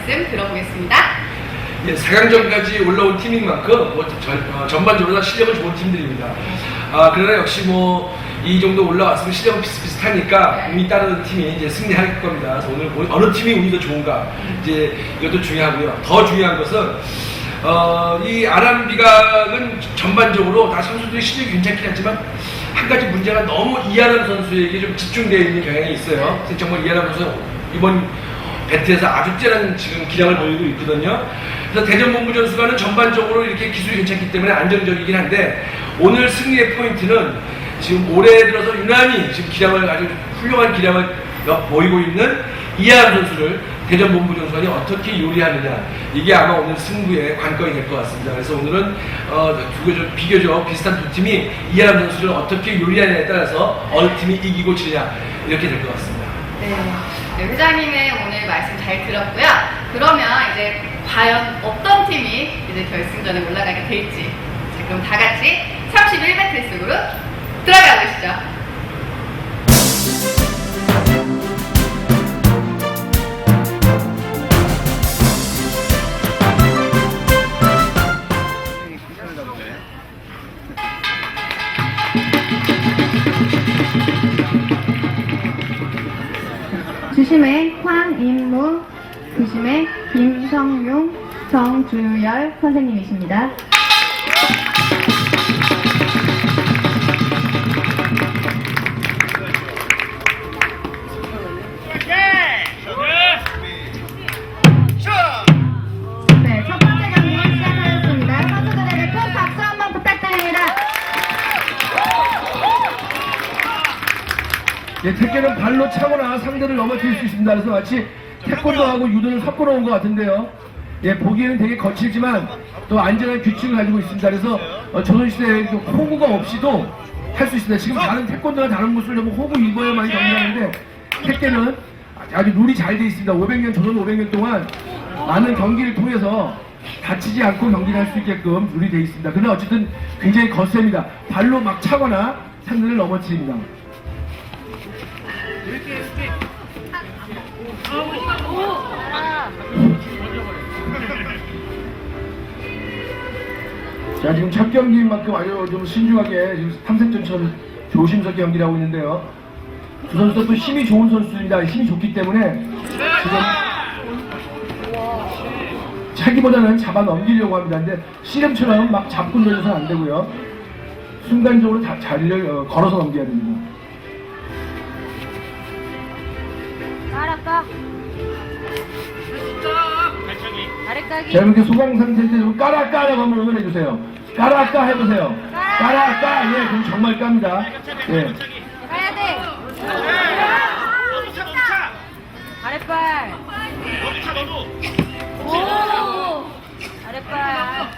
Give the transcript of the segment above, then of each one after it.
말씀 들어보겠습니다. 예, 4강전까지 올라온 팀인 만큼 뭐 전, 어, 전반적으로 다 실력은 좋은 팀들입니다. 아, 그러나 역시 뭐 이 정도 올라왔으면 실력은 비슷비슷하니까 운이 따르는 팀이 이제 승리할 겁니다. 그래서 오늘 뭐 어느 팀이 운이 더 좋은가 이제 이것도 중요하고요. 더 중요한 것은 어, 이 아람 비각은 전반적으로 다 선수들이 실력이 괜찮긴 하지만 한 가지 문제가 너무 이하람 선수에게 좀 집중되어 있는 경향이 있어요. 그래서 정말 이하람 선수 이번 배트에서 째는 지금 기량을 보이고 있거든요. 그래서 대전 본부 전수관은 전반적으로 이렇게 기술이 괜찮기 때문에 안정적이긴 한데 오늘 승리의 포인트는 지금 올해 들어서 유난히 지금 기량을 아주 훌륭한 기량을 여- 보이고 있는 이하람 선수를 대전 본부 전수관이 어떻게 요리하느냐 이게 아마 오늘 승부의 관건이 될 것 같습니다. 그래서 오늘은 어, 비교적, 비슷한 두 팀이 이하람 선수를 어떻게 요리하느냐에 따라서 어느 팀이 이기고 지느냐 이렇게 될 것 같습니다. 네, 네, 회장님의 오늘 말씀 잘 들었고요. 그러면 이제 과연 어떤 팀이 이제 결승전에 올라가게 될지. 자, 그럼 다 같이 31배틀 속으로 들어가 보시죠. 주심의 황인무, 부심의 김성용, 정주열 선생님이십니다. 예, 태권은 발로 차거나 상대를 넘어뜨릴 수 있습니다. 그래서 마치 태권도하고 유도를 섞어 놓은 것 같은데요. 예, 보기에는 되게 거칠지만 또 안전한 규칙을 가지고 있습니다. 그래서 어, 조선시대에 그 호구가 없이도 할 수 있습니다. 지금 다른 태권도나 다른 무술을 보면 호구 입어야만 경기하는데 태권은 아주 룰이 잘 돼 있습니다. 500년, 조선 500년 동안 많은 경기를 통해서 다치지 않고 경기를 할 수 있게끔 룰이 돼 있습니다. 그러나 어쨌든 굉장히 거셉니다. 발로 막 차거나 상대를 넘어뜨립니다. 자 지금 첫 경기인 만큼 아주 좀 신중하게 지금 탐색전처럼 조심스럽게 경기를 하고 있는데요. 두 선수도 또 힘이 좋은 선수입니다. 힘이 좋기 때문에 지금 차기보다는 잡아 넘기려고 합니다. 근데 씨름처럼 막 잡고 돌려서는 안 되고요. 순간적으로 다 자리를 어, 걸어서 넘겨야 됩니다. 알았다. 아래까기. 자 이렇게 소강 상태일 때 까라 까라고 한번 응원해 주세요. 까라 까 해보세요. 까라 까 예, 그럼 정말 깝니다. 예. 가야 돼. 아랫발. 오. 아랫발.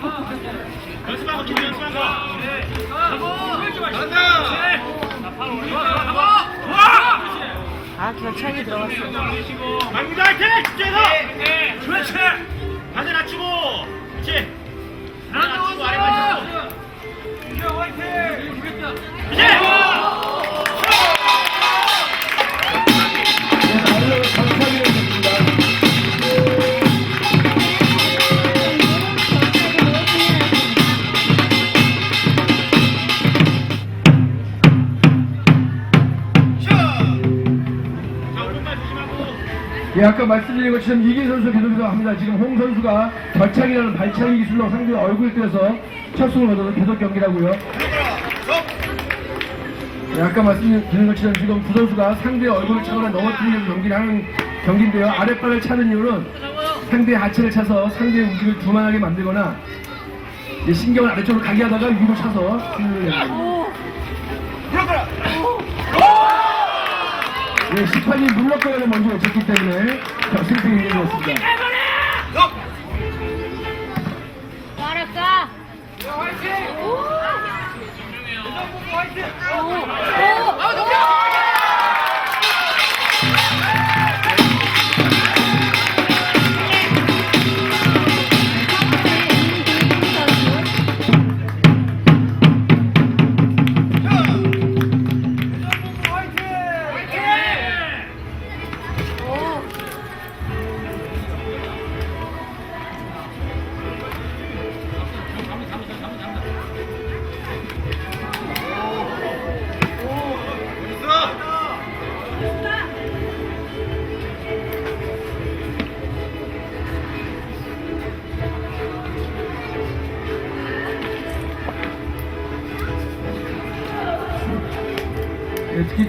연습하고 김 연습하고. 아 결창이 들어갔어. 화이팅! 집중해서! 그렇지! 아까 말씀드린 것처럼 이기 선수 계속해서 합니다. 지금 홍 선수가 결착이라는 발차기 기술로 상대 얼굴 떼서 척수를 얻어서 계속 경기를 하고요. 예, 아까 말씀드린 것처럼 지금 두 선수가 상대의 얼굴을 차거나 넘어뜨리는 경기를 하는 경기인데요. 아랫발을 차는 이유는 상대의 하체를 차서 상대의 움직임을 두만하게 만들거나 신경을 아래쪽으로 가게 하다가 위로 차서 힘을 내는 겁니다. 예, 심판이 물러가라를 먼저 외쳤기 때문에 결승승이 이루어졌습니다. 알았어. 예, 특히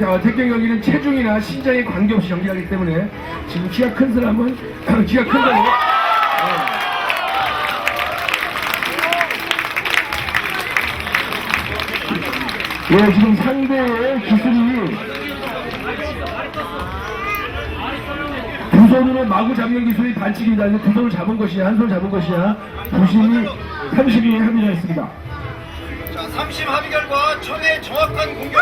어, 태경 경기는 체중이나 신장에 관계없이 경기하기 때문에 지금 키가 큰 사람은 키가 큰 거고 예, 지금 상대의 기술이 두 손으로 마구 잡는 기술이 반칙입니다. 두 손을 잡은 것이냐, 한 손을 잡은 것이냐, 부심이 30이 합의했습니다. 자, 30 합의 결과 청의 정확한 공격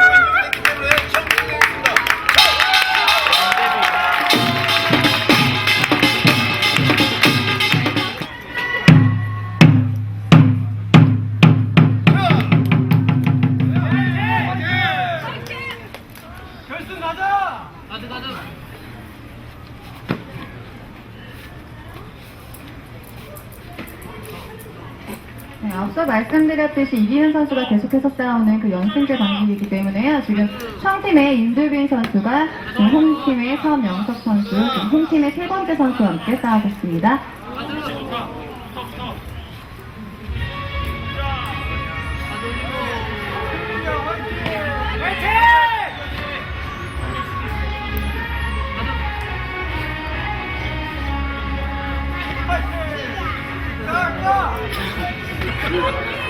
말씀드렸듯이 이기는 선수가 계속해서 싸우는 그 연승제 경기이기 때문에요. 지금 청팀의 임들빈 선수가 지금 홈팀의 서명석 선수, 지금 홈팀의 세 번째 선수와 함께 싸우고 있습니다. Come on.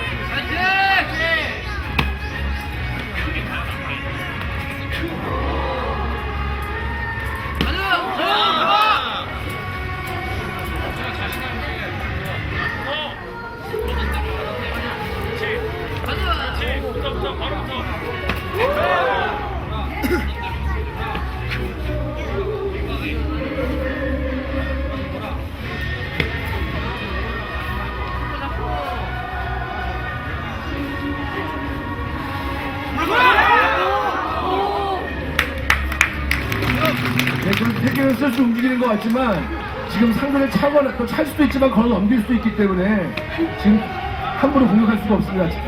같지만 지금 상대를 차거나 또 찰 수도 있지만 걸어 넘길 수도 있기 때문에 지금 함부로 공격할 수가 없습니다.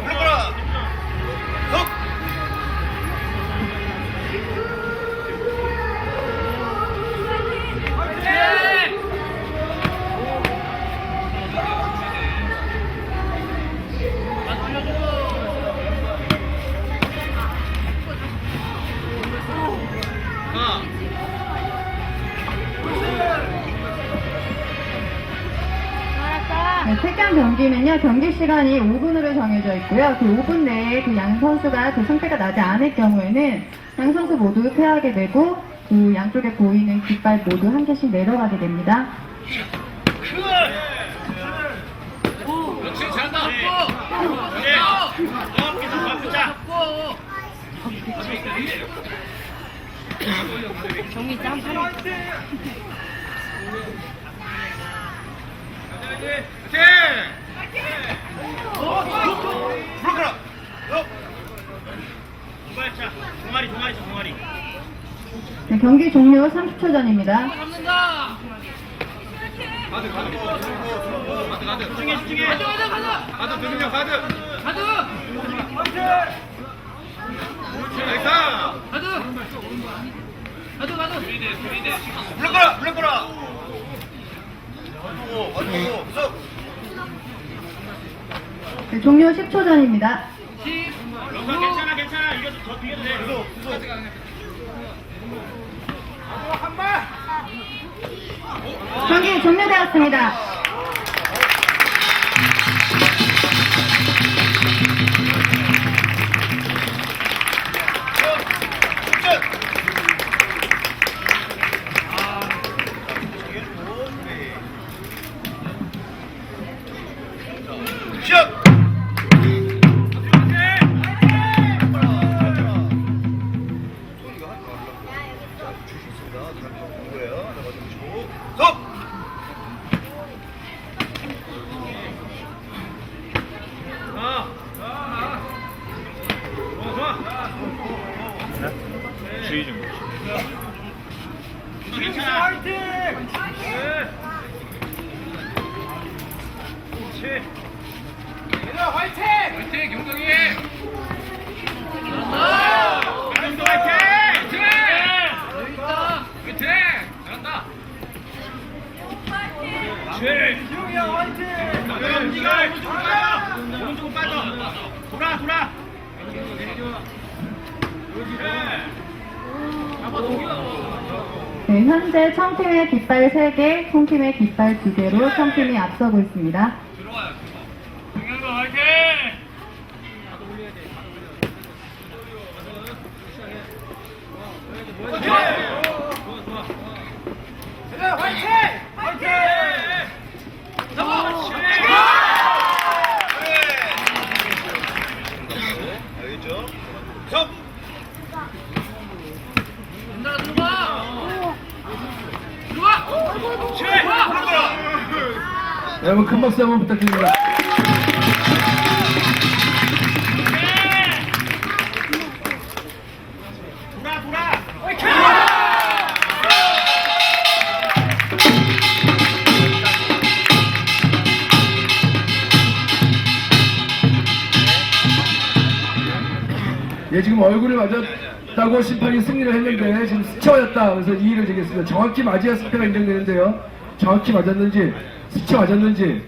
네, 태경 경기는요, 경기 시간이 5분으로 정해져 있고요. 그 5분 내에 그 양 선수가 그 상태가 나지 않을 경우에는 양 선수 모두 패하게 되고 그 양쪽에 보이는 깃발 모두 한 개씩 내려가게 됩니다. 네. 여기서 바꾸자. 물러거라. 석. 두 발차. 두 마리, 두 마리, 두 마리. 네, 경기 종료 30초 전입니다. 집중해, 집중해. 가자, 가자, 가자. 가드 누르면 가드. 가자. 나이스. 물러거라. 물러거라. 완두고 완두고 석. 네, 종료 10초 전입니다. 영상 괜찮아, 괜찮아. 이겨도 더 이겨도 돼. 경기 종료되었습니다. 현재 청팀의 깃발 3개, 홍팀의 깃발 2개로 청팀이 앞서고 있습니다. 섭! 여러분 큰 박수 한번 부탁드립니다. 예, 지금 얼굴을 맞았다고 심판이 승리를 했는데 지금 스쳐 맞았다. 그래서 이의를 제기했습니다. 정확히 맞아야 스패가 인정되는데요. 정확히 맞았는지 맞았는지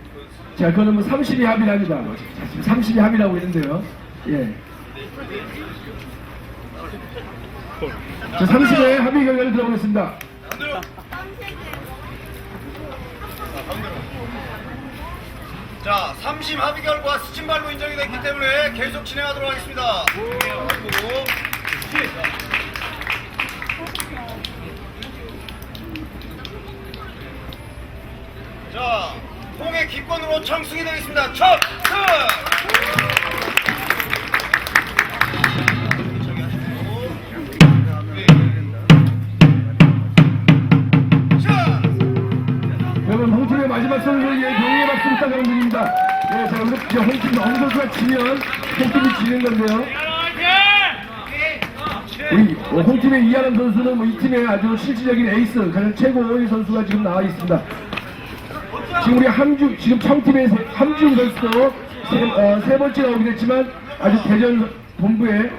자 그거는 뭐32 합의랍니다. 자, 지금 32 합의라고 있는데요. 예. 자 30회 합의 결과를 들어보겠습니다. 자, 30 합의 결과 스친발로 인정이 됐기 때문에 계속 진행하도록 하겠습니다. 그리고 자, 홍의 기권으로 청승이 되겠습니다. 첫! 여러분 홍팀의 마지막 선수를 위해 경의의 박수 부탁하는 중입니다. 예, 자 오늘 저 홍팀 엄 선수가 지면 홍팀이 지는 건데요. 우리 어, 홍팀의 이하람 선수는 뭐이 팀의 아주 실질적인 에이스, 가장 최고의 선수가 지금 나와 있습니다. 지금 우리 함주, 지금 세- 함지웅 선수도 세, 어, 세 번째 나오게 됐지만 아주 대전 본부의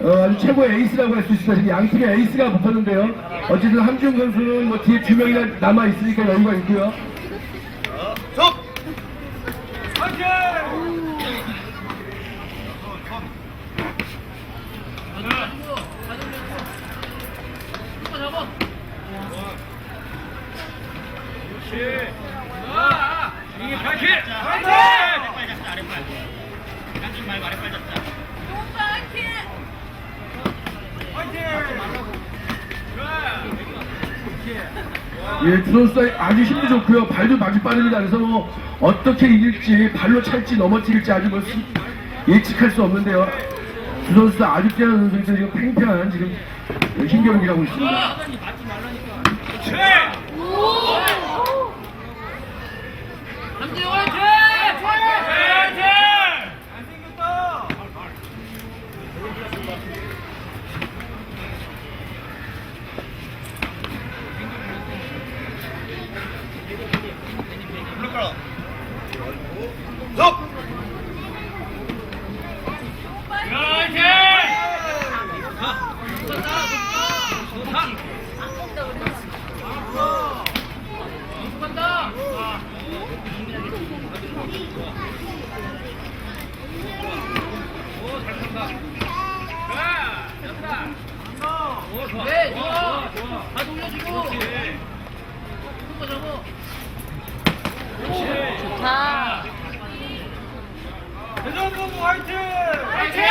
어, 아주 최고의 에이스라고 할 수 있습니다. 지금 양 팀의 에이스가 붙었는데요. 어쨌든 함지웅 선수는 뭐 뒤에 두 명이나 남아 있으니까 여유가 있고요. 섭! 이게 파이팅! 파이팅! 아랫발 잡자, 아랫발. 깐지 말고 아랫발 잡자. 예, 두 선수 아주 힘도 좋고요. 발도 아주 빠릅니다. 그래서 뭐 어떻게 이길지 발로 찰지 넘어뜨릴지 아주 뭐 수- 예측할 수 없는데요. 두 선수 아주 뛰어난 선수들 지금 팽팽한 지금 힘겨루기라고 있습니다. 그렇지! 함재영 화이팅! 화이팅! 블루카라. 섭! 화이팅! 네, 좋아. 좋아. 다 돌려주고. 그거 잡아. 좋다. 대전본부 화이팅! 화이팅!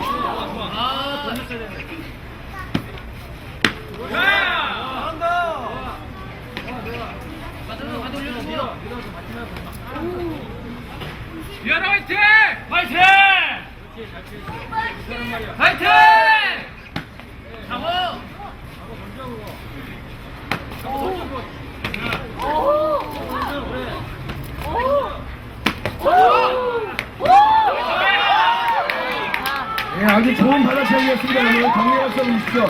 아, 돌렸어야 되네. 좋아! 잘한다! 맞아, 다 돌려줘, 밀어. 미안해, 화이팅! 화이팅! 화이팅! 잡아! 예, 아주 좋은 바람 차이였습니다. 여러분 박수 한번 주십시오.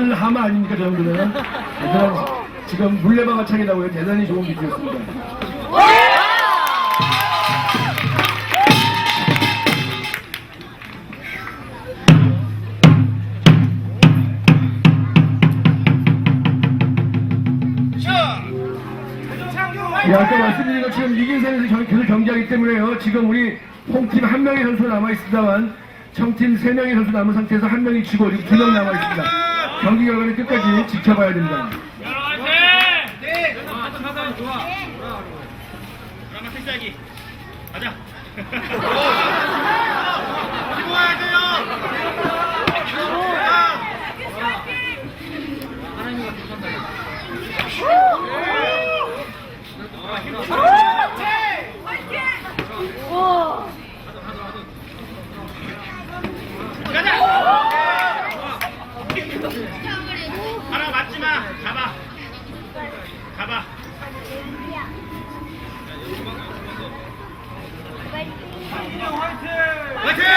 나르는 하마 아닙니까 저 대단한 지금 물레방아 차기라고 해요. 대단히 좋은 비디오였습니다. 자, 예, 아까 말씀드린 것처럼 이긴 선에서 경- 계속 경기하기 때문에요. 지금 우리 홈팀 한 명의 선수가 남아있습니다만 청팀 세 명의 선수 남은 상태에서 한 명이 지고 지금 두 명 남아있습니다 경기 결과는 끝까지 지켜봐야 됩니다 네. 돼요. 하나 맞지 마. 잡아. 잡아. 맞자.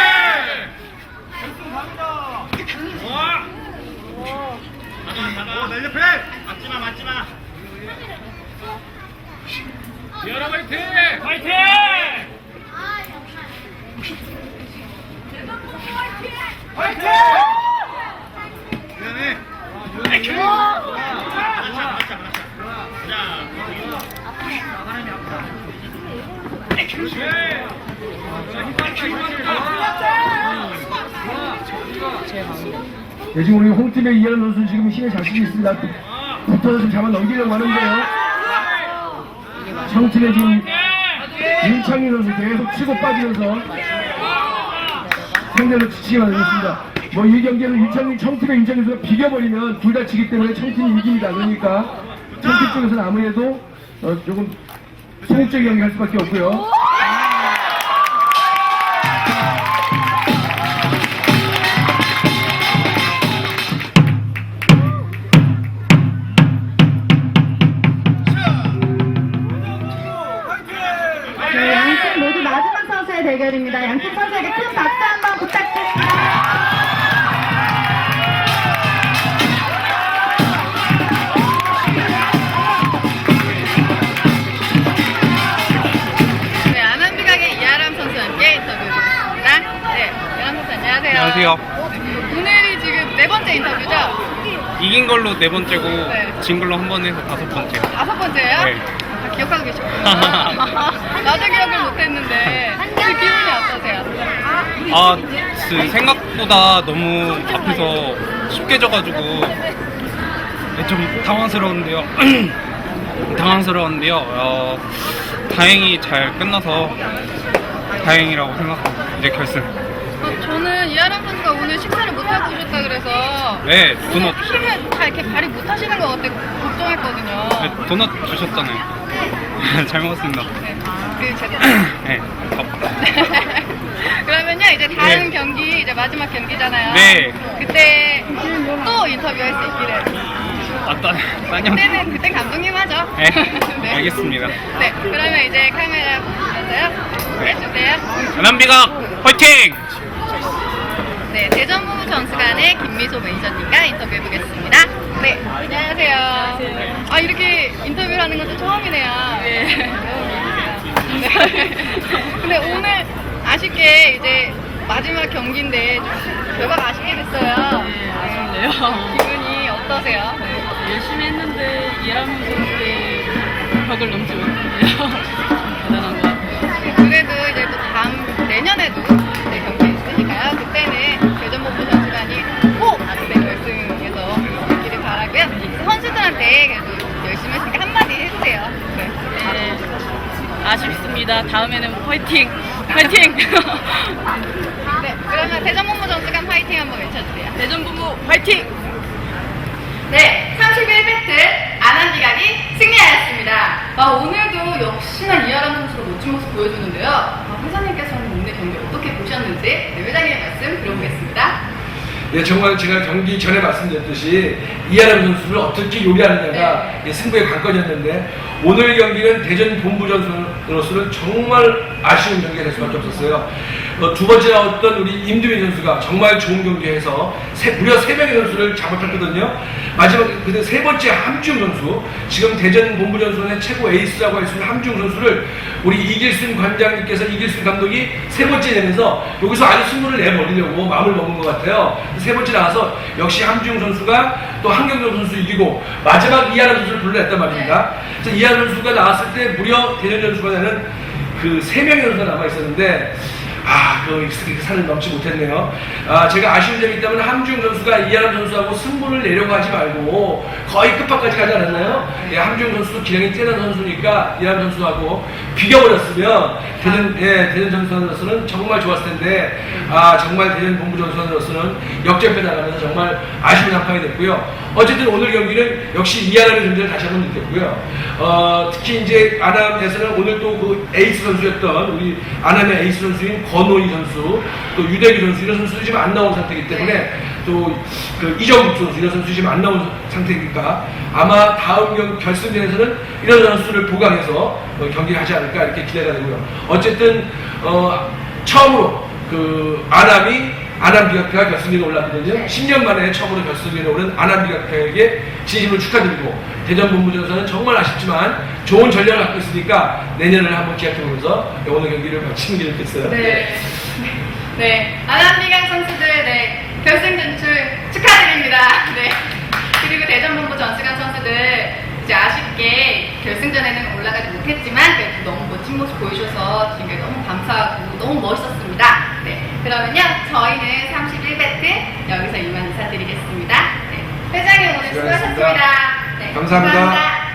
자, 예, 지금 우리 홈팀의 이하는 선수 지금 힘에 자신이 있습니다 붙어서 좀 잡아 넘기려고 하는데요 청팀의 지금 윤창희 선수 계속 치고 빠지면서 상대를 지치게 만들었습니다. 뭐 이 경기에서 윤창희 청팀의 윤창희 선수가 비겨버리면 둘 다 지기 때문에 청팀이 이깁니다. 그러니까 청팀 쪽에서는 아무래도 어, 조금 소극적인 경기 할 수밖에 없고요. 안녕하세요. 안녕하세요. 오늘이 지금 네 번째 인터뷰죠? 이긴 걸로 네 번째고 네. 진 걸로 한 번 해서 다섯 번째요. 다섯 번째예요? 네. 아, 기억하고 계셨구나. 나도 기억을 못했는데 기분이 어떠세요? 아, 그 생각보다 너무 앞에서 쉽게 져가지고 네, 좀 당황스러운데요. 당황스러운데요. 어, 다행히 잘 끝나서 다행이라고 생각합니다. 이제 결승. 어, 저는 이하람 선수가 오늘 식사를 못 하고 오셨다 그래서 네, 도넛, 힘을 다 이렇게 발휘 못 하시는 것 같아 걱정했거든요. 네, 도넛 주셨잖아요. 잘 먹었습니다. 네, 그 제가 네, 밥. 그러면요 이제 다음 네. 경기 이제 마지막 경기잖아요. 네. 그때 또 인터뷰할 수 있기를. 아, 따, 따님. 그때는 그때 감독님 하죠. 네, 알겠습니다. 네, 그러면 이제 카메라 보셔서요. 네, 주세요. 남비각 화이팅! 네, 대전부 전수 간의 김미소 매니저님과 인터뷰해 보겠습니다. 네, 안녕하세요. 아, 이렇게 인터뷰를 하는 것도 처음이네요. 네. 네. 근데 오늘 아쉽게 이제 마지막 경기인데 좀 결과가 아쉽게 됐어요. 아쉽네요. 기분이 어떠세요? 열심히 했는데 선수의 벽을 넘지 못했네요. 감사합니다. 다음에는 화이팅! 화이팅! 네, 그러면 대전본부 전수관 파이팅 한번 외쳐주세요. 대전본부 화이팅! 네, 31배트 안한비각이 승리하였습니다. 아, 오늘도 역시나 이하람 선수가 멋진 모습 보여주는데요. 아, 회장님께서는 오늘 경기 어떻게 보셨는지 네, 회장님의 말씀 들어보겠습니다. 네, 정말 제가 경기 전에 말씀드렸듯이 이하람 선수를 어떻게 요리하느냐가 예, 승부의 관건이었는데 오늘 경기는 대전 본부전으로서는 정말 아쉬운 경기가 될 수밖에 없었어요. 어, 두 번째 나왔던 우리 임두민 선수가 정말 좋은 경기에서 세- 무려 세 명의 선수를 잡아탔거든요. 마지막 근데 세 번째 함중 선수 지금 대전 본부전선의 최고 에이스라고 할 수 있는 함중 선수를 우리 이길순 관장님께서 이길순 감독이 세 번째 내면서 여기서 아주 승부를 내버리려고 마음을 먹은 것 같아요. 세 번째 나와서 역시 함중 선수가 또 한경정 선수 이기고 마지막 이하람 선수를 불러냈단 말입니다. 그래서 이하람 선수가 나왔을 때 무려 대전 전수관에는 그 세 명의 선수가 남아 있었는데 아, 그 익숙하게 산을 넘지 못했네요. 아, 제가 아쉬운 점이 있다면 함중 선수가 이하람 선수하고 승부를 내려고 하지 말고 거의 끝판까지 가지 않았나요? 예, 함중 선수도 기량이 뛰어난 선수니까 이하람 선수하고 비겨버렸으면 대전, 예, 대전 전선으로서는 정말 좋았을 텐데 아, 정말 대전 본부 전선으로서는 역전패 나가면서 정말 아쉬운 한 판이 됐고요. 어쨌든 오늘 경기는 역시 이하람의 존재를 다시 한번 느꼈고요. 어, 특히 이제 아남에서는 오늘 또 그 에이스 선수였던 우리 아남의 에이스 선수인 권호희 선수, 또 유대규 선수 이런 선수들이 지금 안 나온 상태이기 때문에 또그 이정국 선수 이런 선수 지금 안 나온 상태니까 아마 다음 경 결승전에서는 이런 선수를 보강해서 어, 경기를 하지 않을까 이렇게 기대가 되고요. 어쨌든 어, 처음으로 그 아남이 아남비각회가 결승전에 올랐거든요. 10년 만에 처음으로 결승전에 오른 아남비각회에게 진심으로 축하드리고 대전 본부전에서는 정말 아쉽지만 좋은 전략을 갖고 있으니까 내년을 한번 기약해보면서 오늘 경기를 마치는 게 좋겠어요. 네. 네. 아남비강 선수들, 네. 결승 진출 축하드립니다. 네. 그리고 대전 본부 전수관 선수들, 이제 아쉽게 결승전에는 올라가지 못했지만, 그래도 너무 멋진 모습 보여주셔서 지금 너무 감사하고 너무 멋있었습니다. 네. 그러면요, 저희는 31배트 여기서 이만 인사드리겠습니다. 네. 회장님 오늘 수고하셨습니다. 수고하셨습니다. 네. 감사합니다. 감사합니다.